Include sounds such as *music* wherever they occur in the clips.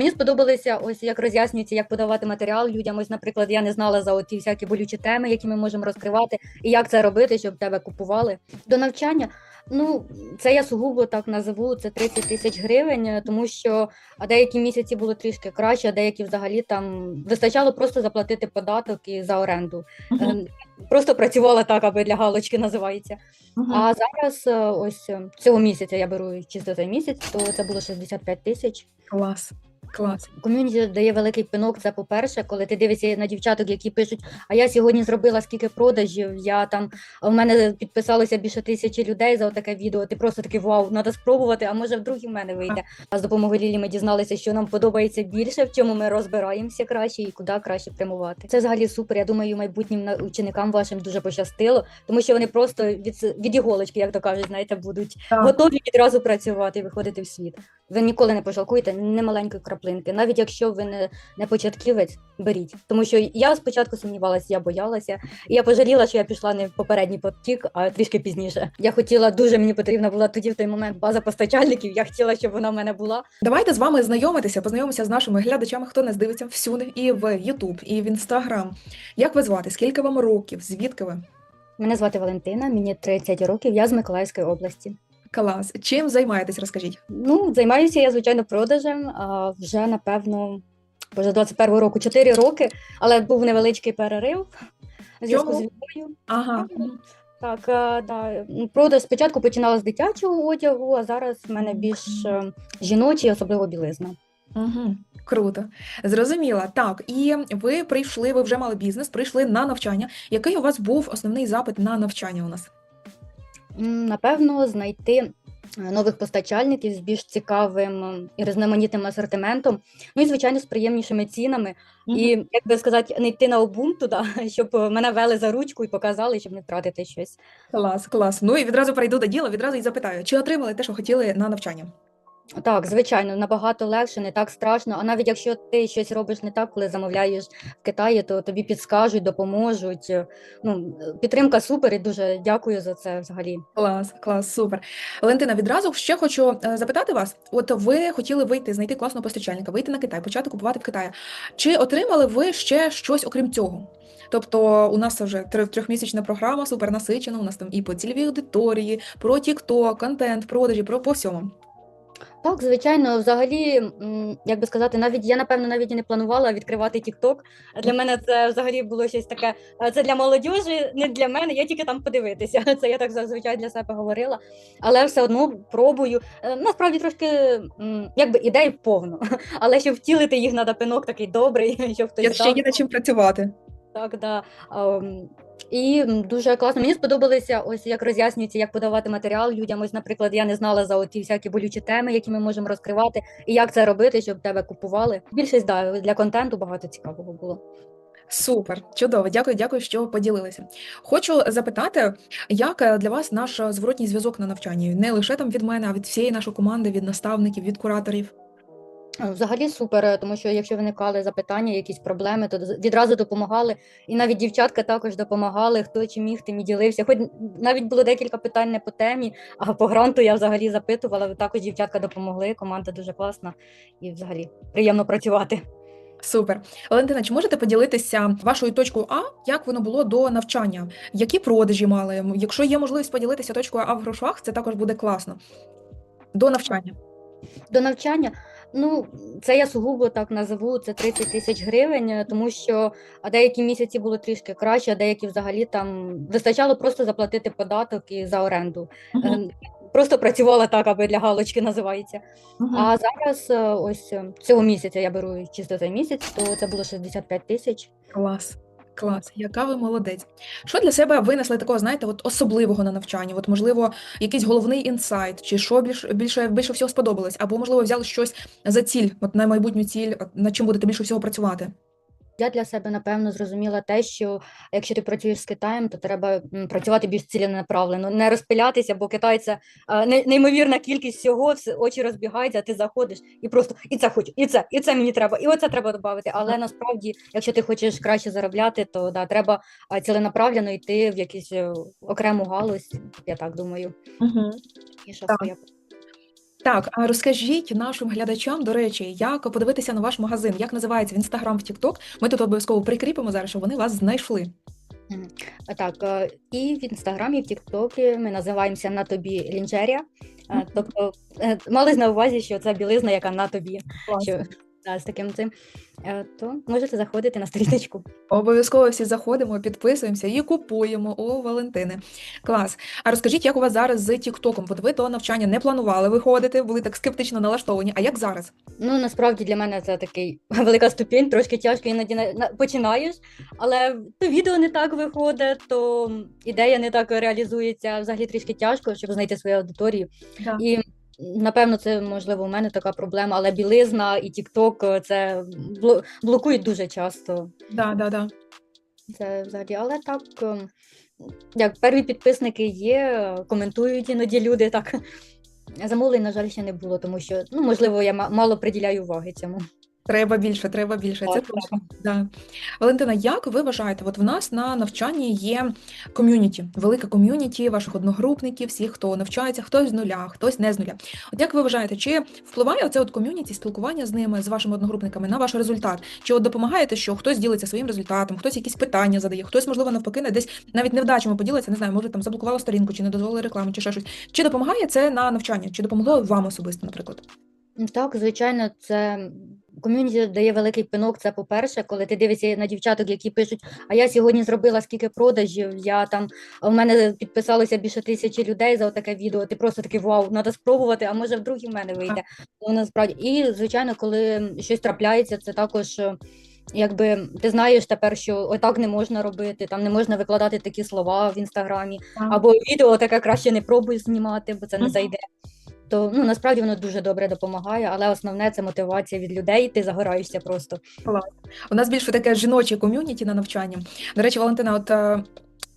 Мені сподобалося ось як роз'яснюється, як подавати матеріал людям. Ось, наприклад, я не знала за ті всякі болючі теми, які ми можемо розкривати, і як це робити, щоб тебе купували. До навчання. Ну, це я сугубо так назову, це 30 тисяч гривень, тому що деякі місяці було трішки краще, а деякі взагалі там вистачало просто заплатити податок і за оренду. Е, Просто працювала так, аби для галочки називається. Мгм. А зараз е, ось цього місяця я беру чисто цей місяць, то це було 65 тисяч. Клас. Клас. Ком'юніті дає великий пинок. Це по-перше, коли ти дивишся на дівчаток, які пишуть: А я сьогодні зробила скільки продажів. Я там в мене підписалося більше тисячі людей за таке відео. Ти просто такий вау, треба спробувати. А може вдруг і в мене вийде. А з допомогою Лілі ми дізналися, що нам подобається більше, в чому ми розбираємося краще і куди краще прямувати. Це взагалі супер. Я думаю, майбутнім ученикам вашим дуже пощастило, тому що вони просто від від іголочки, як то кажуть, знаєте, будуть Так. готові відразу працювати і виходити в світ. Ви ніколи не пожалкуєте не маленької краплинки, навіть якщо ви не, не початківець, беріть. Тому що я спочатку сумнівалася, я боялася, і я пожаліла, що я пішла не в попередній потік, а трішки пізніше. Я хотіла дуже мені потрібна була тоді в той момент база постачальників. Я хотіла, щоб вона в мене була. Давайте з вами знайомитися, познайомимося з нашими глядачами, хто нас дивиться всюди, і в YouTube, і в Instagram. Як ви звати? Скільки вам років? Звідки ви? Мене звати Валентина, мені 30 років. Я з Миколаївської області. Клас. Чим займаєтесь? Розкажіть. Ну, займаюся я, звичайно, продажем. А вже напевно, боже, 21 року, 4 роки, але був невеличкий перерив у зв'язку з війною. Ага. Так, е, да. продаж спочатку починала з дитячого одягу, а зараз в мене більш е, жіночий, особливо білизна. Угу. Круто. Зрозуміла. Так, і ви прийшли, ви вже мали бізнес, прийшли на навчання. Який у вас був основний запит на навчання у нас? Напевно, знайти е, нових постачальників з більш цікавим і різноманітним асортиментом, ну і звичайно з приємнішими цінами. І як би сказати, не йти на обум туди, *laughs* щоб мене вели за ручку і показали, щоб не втратити щось. Клас, клас. Ну і відразу перейду до діла, відразу і запитаю, чи отримали те, що хотіли на навчання? Так, звичайно, набагато легше, не так страшно. А навіть якщо ти щось робиш не так, коли замовляєш в Китаї, то тобі підскажуть, допоможуть. Ну, підтримка супер і дуже дякую за це взагалі. Клас, клас, супер. Валентина, відразу ще хочу е, запитати вас: от ви хотіли вийти, знайти класного постачальника, вийти на Китай, почати купувати в Китаї. Чи отримали ви ще щось окрім цього? Тобто у нас вже трьохмісячна програма, супер насичена. У нас там і по цільовій аудиторії, про TikTok, контент, продажі, про по всьому. Так, звичайно, взагалі, як би сказати, навіть я напевно навіть і не планувала відкривати TikTok. Для мене це взагалі було щось таке. Це для молодіжі, не для мене. Я тільки там подивитися. *laughs* Це я так зазвичай для себе говорила. Але все одно пробую. Е, Насправді трошки якби ідей повно, *laughs* але щоб втілити їх, треба пинок такий добрий, *laughs* щоб хтось Я ще є над чим працювати. Так, да. І дуже класно. Мені сподобалося, ось як роз'яснюється, як подавати матеріал людям. Ось, наприклад, я не знала за ті всякі болючі теми, які ми можемо розкривати, і як це робити, щоб тебе купували. Більшість да, для контенту багато цікавого було. Супер, чудово. Дякую, дякую, що поділилися. Хочу запитати, як е, для вас наш е, зворотній зв'язок на навчанні? Не лише там від мене, а від всієї нашої команди, від наставників, від кураторів. Е, Взагалі супер, тому що якщо виникали запитання, якісь проблеми, то відразу допомагали. І навіть дівчатка також допомагали, хто чи міг, тим і ділився. Хоч навіть було декілька питань не по темі, а по гранту я взагалі запитувала. Також дівчатка допомогли. Команда дуже класна і взагалі приємно працювати. Супер. Валентина, чи можете поділитися вашою точкою А, як воно було до навчання? Які продажі мали? Якщо є можливість поділитися точкою А в грошах, це також буде класно. До навчання. До навчання, ну це я сугубо так назову, це 30 тисяч гривень, е, тому що деякі місяці було трішки краще, а деякі взагалі там вистачало просто заплатити податок і за оренду. Е, Просто працювала так, аби для галочки називається. Мгм. А зараз е, ось е, цього місяця я беру чисто цей місяць, то це було 65 тисяч. Клас. Клас, яка ви молодець. Що для себе винесли такого, знаєте, от особливого на навчанні? От, можливо, якийсь головний інсайт, чи що більш, більше, більше всього сподобалось? Або, можливо, взяли щось за ціль, от на майбутню ціль, над чим будете більше всього працювати? Я для себе напевно зрозуміла те, що якщо ти працюєш з Китаєм, то треба працювати більш ціленаправлено, не розпилятися, бо Китай це не- неймовірна кількість всього, очі розбігаються, а ти заходиш і просто і це хочу, і це, і це мені треба, і оце треба додати. Але насправді, якщо ти хочеш краще заробляти, то да, треба ціленаправлено йти в якусь е, окрему галузь, я так думаю. Угу. І що Так. своя. Так, а розкажіть нашим глядачам, до речі, як подивитися на ваш магазин, як називається в Інстаграм, в Тікток. Ми тут обов'язково прикріпимо зараз, щоб вони вас знайшли. Так, е, і в інстаграмі, і в Тіктокі ми називаємося на тобі лінжерія. Е, Тобто е, мали на увазі, що це білизна, яка на тобі. Що да, з таким цим. Е, То можете заходити на сторіночку. Обов'язково всі заходимо, підписуємося і купуємо у Валентини. Клас. А розкажіть, як у вас зараз з Тіктоком? От ви до навчання не планували виходити, були так скептично налаштовані. А як зараз? Ну насправді для мене це такий *laughs* велика ступінь, трошки тяжко іноді на- на- починаєш, але то відео не так виходить, то ідея не так реалізується. Взагалі трішки тяжко, щоб знайти свою аудиторію. Да. І напевно, це можливо у мене така проблема, але білизна і Тікток це блокують дуже часто. Да, да, да. Це взагалі, але так. ем, Як перві підписники є, коментують іноді люди так. Замовлень, на жаль, ще не було, тому що ну можливо я мало приділяю уваги цьому. Треба більше, треба більше. Це точно. Да. Валентина, як ви вважаєте? От в нас на навчанні є ком'юніті, велика ком'юніті ваших одногрупників, всіх, хто навчається, хтось з нуля, хтось не з нуля. От як ви вважаєте, чи впливає оце от ком'юніті, спілкування з ними, з вашими одногрупниками на ваш результат? Чи от допомагаєте, що хтось ділиться своїм результатом, хтось якісь питання задає, хтось, можливо, навпаки, не десь навіть невдачами поділиться, не знаю, може там заблокувала сторінку, чи не дозволили рекламу, чи ще щось. Чи допомагає це на навчання? Чи допомогло вам особисто, наприклад? Так, звичайно, це ком'юніті дає великий пинок. Це по-перше, коли ти дивишся на дівчаток, які пишуть, а я сьогодні зробила скільки продажів, я там, в мене підписалося більше тисячі людей за таке відео. Ти просто такий вау, треба спробувати, а може вдруг і в мене вийде. Ну, насправді. І, звичайно, коли щось трапляється, це також. е, Якби ти знаєш тепер, що отак не можна робити, там не можна викладати такі слова в інстаграмі, або відео таке краще не пробуй знімати, бо це не зайде. То ну насправді воно дуже добре допомагає, але основне це мотивація від людей. Ти загораєшся просто. У нас більше таке жіноче ком'юніті на навчанні. До речі, Валентина, от е,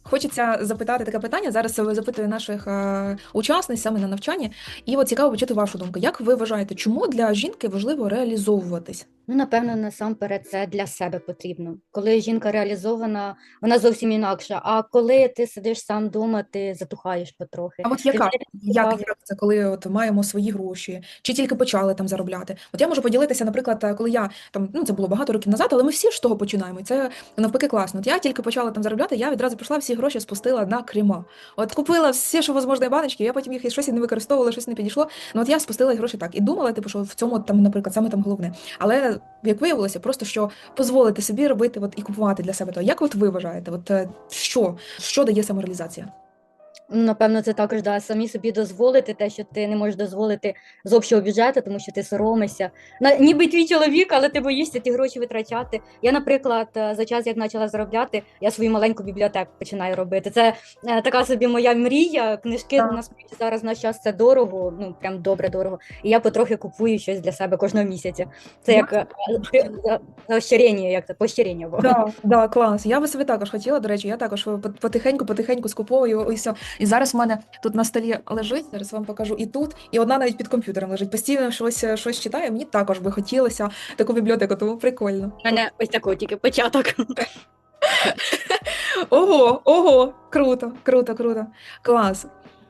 хочеться запитати таке питання. Зараз запитую наших е, учасниць саме на навчанні. І от цікаво почути вашу думку. Як ви вважаєте, чому для жінки важливо реалізовуватись? Ну, напевно, насамперед це для себе потрібно. Коли жінка реалізована, вона зовсім інакша. А коли ти сидиш сам вдома, ти затухаєш потрохи. А от яка? Як, як це, коли от маємо свої гроші, чи тільки почали там заробляти? От я можу поділитися, наприклад, е, коли я там, ну це було багато років назад, але ми всі ж того починаємо. І це навпаки класно. От я тільки почала там заробляти, я відразу пішла всі гроші спустила на крема. От купила все, що можливо, баночки, я потім їх щось не використовувала, щось не підійшло. Ну от я спустила гроші так і думала, типу, що в цьому там, наприклад, саме там головне. Але як виявилося, просто що дозволити собі робити от і купувати для себе то. Як от ви вважаєте? От е, що? Що дає самореалізація? Ну, Напевно, це також да, самі собі дозволити те, що ти не можеш дозволити з общого бюджету, тому що ти соромишся. На, ніби твій чоловік, але ти боїшся ті гроші витрачати. Я, наприклад, е, за час, як почала заробляти, я свою маленьку бібліотеку починаю робити. Це е, така собі моя мрія. Книжки Так. насправді зараз в наш час це дорого, ну прям добре дорого. І я потрохи купую щось для себе кожного місяця. Це як е, е, е, як це пощарення. було. Да, да, клас. Я би собі також хотіла, до речі, я також по- потихеньку, потихеньку скуповую. І зараз в мене тут на столі лежить, зараз вам покажу і тут, і одна навіть під комп'ютером лежить. Постійно щось, щось читаю. Мені також би хотілося таку бібліотеку, тому прикольно. У мене ось такий тільки початок. *laughs* Ого, ого, круто, круто, круто. Клас.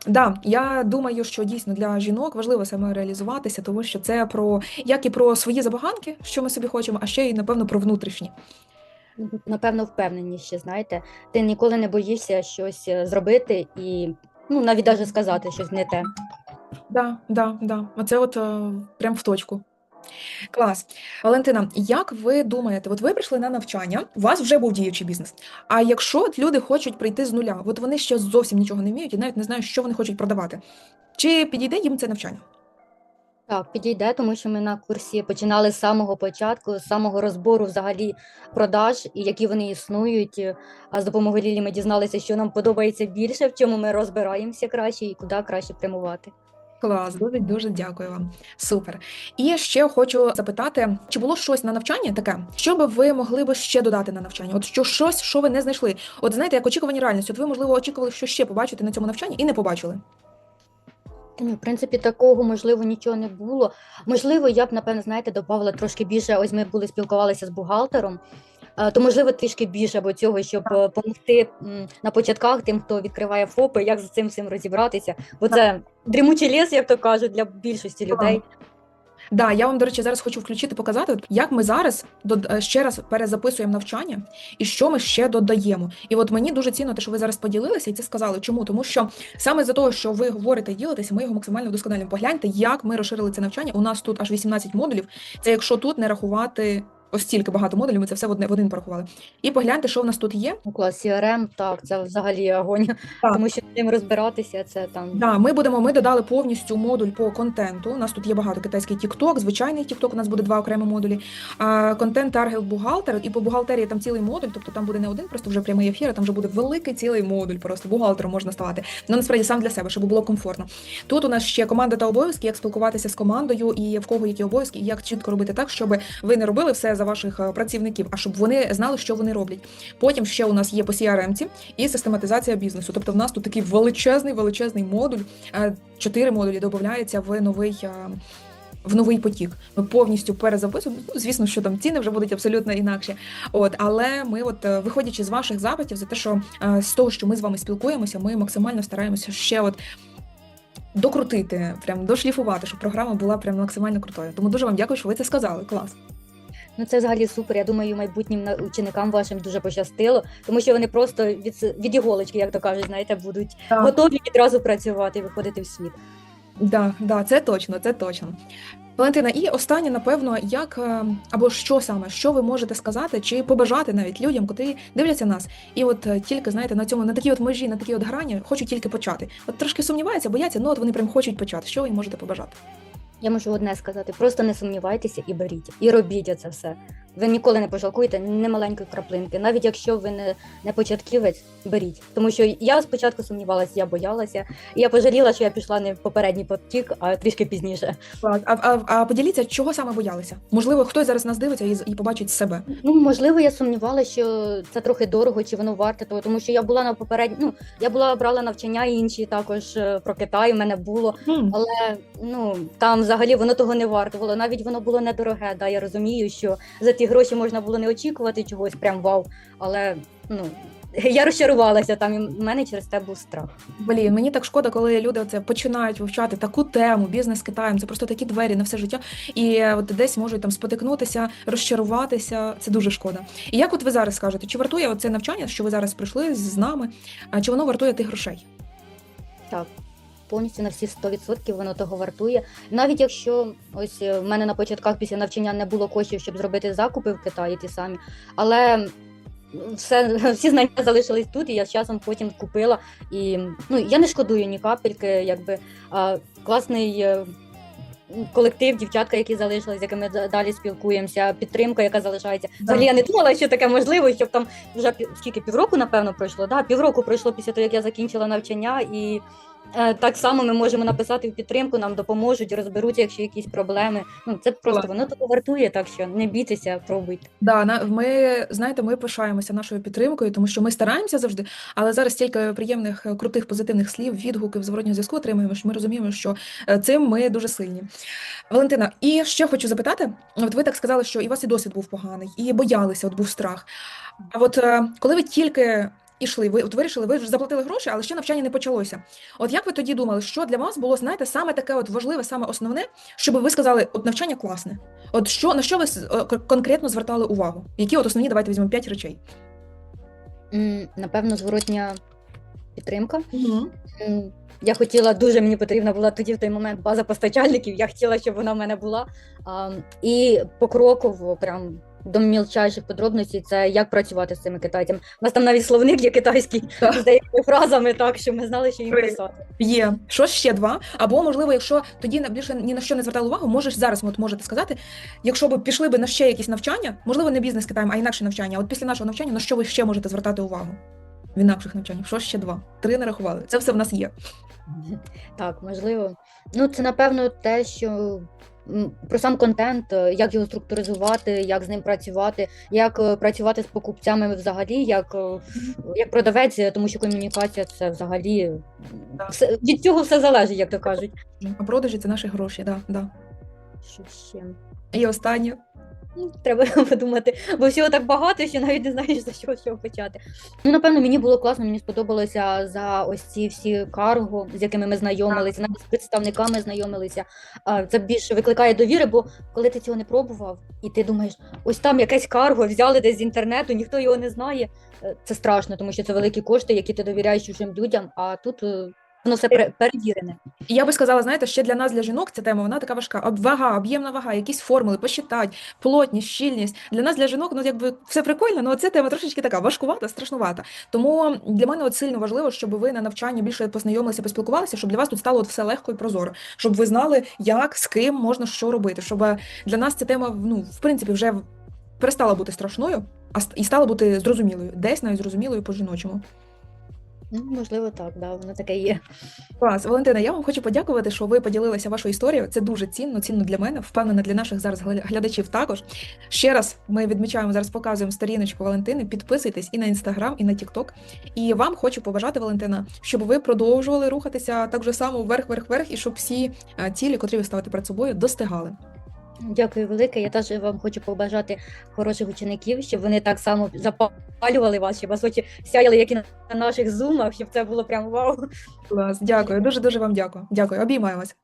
Да, я думаю, що дійсно для жінок важливо саме реалізуватися, тому що це про як і про свої забаганки, що ми собі хочемо, а ще й напевно про внутрішні. Напевно, впевненіше, знаєте, ти ніколи не боїшся щось е, зробити і ну навіть даже сказати щось не те. Да, да, да. Оце от е, прям в точку. Клас. Валентина, як ви думаєте, от ви прийшли на навчання, у вас вже був діючий бізнес. А якщо от люди хочуть прийти з нуля, от вони ще зовсім нічого не вміють і навіть не знають, що вони хочуть продавати, чи підійде їм це навчання? Так, підійде, тому що ми на курсі починали з самого початку, з самого розбору взагалі продаж і які вони існують. А з допомогою Лілі ми дізналися, що нам подобається більше, в чому ми розбираємося краще і куди краще прямувати. Клас, дуже дуже дякую вам. Супер. І ще хочу запитати, чи було щось на навчанні таке, що би ви могли би ще додати на навчання? От що щось, що ви не знайшли? От знаєте, як очікувані реальності, от ви можливо очікували, що ще побачити на цьому навчанні, і не побачили. Та в принципі, такого можливо нічого не було. Можливо, я б напевно, знаєте, додавала трошки більше. Ось ми були спілкувалися з бухгалтером. е, то можливо трішки більше або цього, щоб е, допомогти на початках тим, хто відкриває ФОПи, як з цим всім розібратися. Бо це дрімучий ліс, як то кажуть, для більшості людей. Да, я вам, до речі, зараз хочу включити, показати, як ми зараз е, ще раз перезаписуємо навчання і що ми ще додаємо. І от мені дуже цінно те, що ви зараз поділилися і це сказали. Чому? Тому що саме за того, що ви говорите і ділитеся, ми його максимально вдосконалюємо. Погляньте, як ми розширили це навчання. У нас тут аж 18 модулів. Це якщо тут не рахувати ось стільки багато модулів, ми це все в одне в один порахували. І погляньте, що в нас тут є. Ну, клас CRM, так, це взагалі огонь, Так. тому що з цим розбиратися, це там Да, ми будемо. Ми додали повністю модуль по контенту. У нас тут є багато китайський TikTok, звичайний TikTok, У нас буде два окремі модулі. А, контент таргет бухгалтер. І по бухгалтерії там цілий модуль. Тобто там буде не один, просто вже прямий ефір. а Там вже буде великий цілий модуль. Просто бухгалтером можна ставати. Ну насправді сам для себе, щоб було комфортно. Тут у нас ще команда та обов'язки, як спілкуватися з командою, і в кого які обов'язки, і як чітко робити так, щоб ви не робили все за ваших е, працівників, а щоб вони знали, що вони роблять. Потім ще у нас є по CRM і систематизація бізнесу. Тобто, в нас тут такий величезний, величезний модуль. е, Чотири модулі додається в новий. е, В новий потік ми повністю перезаписуємо. Ну, звісно, що там ціни вже будуть абсолютно інакші. От, але ми, от виходячи з ваших запитів, за те, що з того, що ми з вами спілкуємося, ми максимально стараємося ще от докрутити, прям дошліфувати, щоб програма була прям максимально крутою. Тому дуже вам дякую, що ви це сказали. Клас. Ну, це взагалі супер. Я думаю, майбутнім ученикам вашим дуже пощастило, тому що вони просто від, від іголочки, як то кажуть, знаєте, будуть Так. готові відразу працювати і виходити в світ. Да, да, це точно, це точно. Валентина, і останнє, напевно, як е, або що саме, що ви можете сказати, чи побажати навіть людям, котрі дивляться нас, і от е, тільки знаєте на цьому на такій от межі, на такій от грані, хочуть тільки почати. От трошки сумніваються, бояться, ну от вони прям хочуть почати. Що ви їм можете побажати? Я можу одне сказати: просто не сумнівайтеся і беріть, і робіть це все. Ви ніколи не пожалкуєте ні маленької краплинки. Навіть якщо ви не, не початківець, беріть. Тому що я спочатку сумнівалася, я боялася, і я пожаліла, що я пішла не в попередній потік, а трішки пізніше. А, а, а поділіться, чого саме боялися? Можливо, хтось зараз нас дивиться і, і побачить себе. Ну, можливо, я сумнівалася, що це трохи дорого, чи воно варте того, тому що я була на попередній, ну я була брала навчання інші також е, про Китай. У мене було, але ну там взагалі воно того не вартувало. Навіть воно було недороге. Да, я розумію, що за ті гроші можна було не очікувати чогось прям вау. Але ну *laughs* я розчарувалася там, і в мене через те був страх. Блін, мені так шкода, коли люди оце починають вивчати таку тему, бізнес з Китаєм. Це просто такі двері на все життя. І от десь можуть там спотикнутися, розчаруватися. Це дуже шкода. І як от ви зараз скажете, чи вартує оце навчання, що ви зараз прийшли з нами? Чи воно вартує тих грошей? Так. Повністю на всі 100% воно того вартує. Навіть якщо ось е, в мене на початках після навчання не було коштів, щоб зробити закупи в Китаї ті самі, але все, *laughs* всі знання залишились тут, і я з часом потім купила. І ну, я не шкодую ні капельки, якби а, класний. е, Колектив, дівчатка, які залишились, з якими да- далі спілкуємося, підтримка, яка залишається. Взагалі я не думала, що таке можливо, щоб там вже скільки півроку, напевно, пройшло. Да? Півроку пройшло після того, як я закінчила навчання, і так само ми можемо написати в підтримку, нам допоможуть, розберуться, якщо якісь проблеми. Ну це просто воно того вартує, так що не бійтеся, пробуйте. Да, ми знаєте, ми пишаємося нашою підтримкою, тому що ми стараємося завжди, але зараз стільки приємних, е, крутих, позитивних слів, відгуків, зворотнього зв'язку отримуємо, що ми розуміємо, що е, цим ми дуже сильні. Валентина, і ще хочу запитати: от ви так сказали, що і у вас і досвід був поганий, і боялися, от був страх. А от е, коли ви тільки ішли, ви от вирішили, ви вже заплатили гроші, але ще навчання не почалося. От як ви тоді думали, що для вас було, знаєте, саме таке от важливе, саме основне, щоб ви сказали, от навчання класне? От що на що ви е, конкретно звертали увагу? Які от основні, давайте візьмемо п'ять речей. Напевно, зворотня підтримка. Угу. Я хотіла дуже мені потрібна була тоді в той момент база постачальників. Я хотіла, щоб вона в мене була. І покроково, прям до мілчайших подробностей, це як працювати з цими китайцями. У нас там навіть словник є китайський з деякими фразами, так що ми знали, що їм писати. Є що ще два? Або можливо, якщо тоді більше ні на що не звертали увагу, можеш зараз от можете сказати, якщо б пішли б на ще якісь навчання, можливо, не бізнес Китаєм, а інакше навчання. От після нашого навчання на що ви ще можете звертати увагу? В інакших навчаннях. Що ще два? Три нарахували. Це все в нас є. Так, можливо. Ну, це напевно те, що про сам контент, е, як його структуризувати, як з ним працювати, як е, працювати з покупцями взагалі, як, е, як продавець, тому що комунікація це взагалі все, від цього все залежить, як то кажуть. А продажі це наші гроші, да, да. Що ще? І останнє. Ну, Треба *laughs* подумати, бо всього так багато, що навіть не знаєш за що, що почати. Ну, напевно, мені було класно, мені сподобалося за ось ці всі карго, з якими ми знайомилися, навіть з представниками знайомилися. Це більше викликає довіри, бо коли ти цього не пробував, і ти думаєш, ось там якесь карго взяли десь з інтернету, ніхто його не знає. е, Це страшно, тому що це великі кошти, які ти довіряєш чужим людям, а тут е, воно все пере- перевірене. І я би сказала, знаєте, ще для нас, для жінок, ця тема вона така важка. Вага, об'ємна вага, якісь формули, посчитать, плотність, щільність. Для нас, для жінок, ну якби все прикольно, але ця тема трошечки така важкувата, страшнувата. Тому для мене от сильно важливо, щоб ви на навчанні більше познайомилися, поспілкувалися, щоб для вас тут стало от все легко і прозоро, щоб ви знали, як, з ким можна що робити. Щоб е, для нас ця тема, ну, в принципі, вже перестала бути страшною, а і стала бути зрозумілою, десь навіть зрозумілою по-жіночому. Ну, можливо, так, да, воно таке є. Клас, Валентина, я вам хочу подякувати, що ви поділилися вашою історією. Це дуже цінно, цінно для мене, впевнена для наших зараз глядачів також. Ще раз ми відмічаємо зараз, показуємо сторіночку Валентини. Підписуйтесь і на інстаграм, і на Тікток. І вам хочу побажати, Валентина, щоб ви продовжували рухатися так же само вверх, вверх, вверх, і щоб всі е, цілі, котрі ви ставите перед собою, достигали. Дякую велике. Я теж вам хочу побажати хороших учеників, щоб вони так само запалювали вас, щоб вас очі сяяли, як і на наших зумах, щоб це було прям вау. Клас, дякую, дуже дуже вам дякую. Дякую, обіймаю вас.